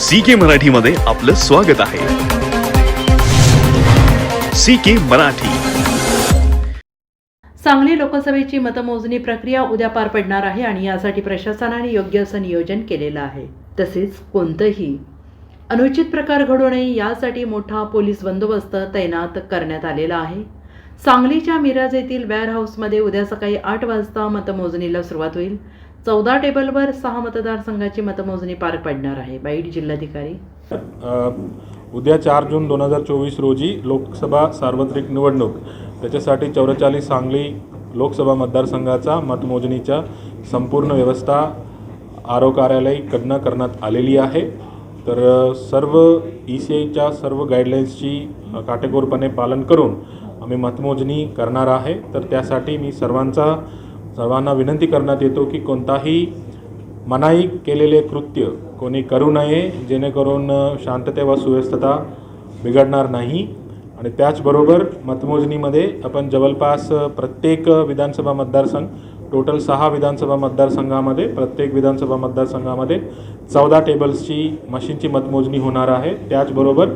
C के मराठीमध्ये आपलं स्वागत आहे. सी के मराठी. सांगली लोकसभेची मतमोजणी प्रक्रिया उद्या पार पडणार आहे आणि यासाठी प्रशासनाने योग्य असं नियोजन केलेलं आहे. तसेच कोणतंही अनुचित प्रकार घडू नये यासाठी मोठा पोलीस बंदोबस्त तैनात करण्यात आलेला आहे. सांगलीच्या मिरज येथील वेअर हाऊसमध्ये उद्या सकाळी आठ वाजता मतमोजणीला सुरुवात होईल. चौदा टेबलवर सहा मतदारसंघाची मतमोजणी पार पडणार आहे. बाईट जिल्हाधिकारी. उद्या चार जून दोन हजार चोवीस रोजी लोकसभा सार्वत्रिक निवडणूक. त्याच्यासाठी चौवेचाळीस सांगली लोकसभा मतदारसंघाचा मतमोजणीच्या संपूर्ण व्यवस्था आरो कार्यालयकडनं करण्यात आलेली आहे. तर सर्व ई सी आयच्या सर्व गाईडलाईन्सची काटेकोरपणे पालन करून आम्ही मतमोजणी करणार आहे. तर त्यासाठी मी सर्वांचा सर्वांना विनंती करण्यात येतो की कोणताही मनाई केलेले कृत्य कोणी करू नये जेणेकरून शांतते व सुव्यस्तता बिघडणार नाही. आणि त्याचबरोबर मतमोजणीमध्ये आपण जवळपास प्रत्येक विधानसभा मतदारसंघ टोटल सहा विधानसभा मतदारसंघामध्ये प्रत्येक विधानसभा मतदारसंघामध्ये चौदा टेबल्सची मशीनची मतमोजणी होणार आहे. त्याचबरोबर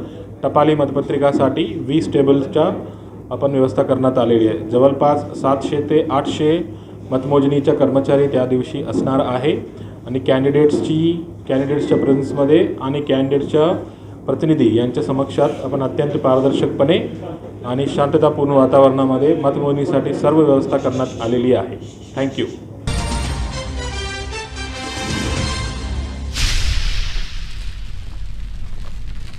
टपाली मतपत्रिकासाठी वीस टेबल्सच्या आपण व्यवस्था करण्यात आलेली आहे. जवळपास सातशे ते आठशे मतमोजणीच्या कर्मचारी त्या दिवशी असणार आहे. आणि कॅन्डिडेट्सची कॅन्डिडेट्सच्या प्रेझन्समध्ये आणि कॅन्डिडेटच्या प्रतिनिधी यांच्या समक्षात आपण अत्यंत पारदर्शकपणे आणि शांततापूर्ण वातावरणामध्ये मतमोजणीसाठी सर्व व्यवस्था करण्यात आलेली आहे. थँक्यू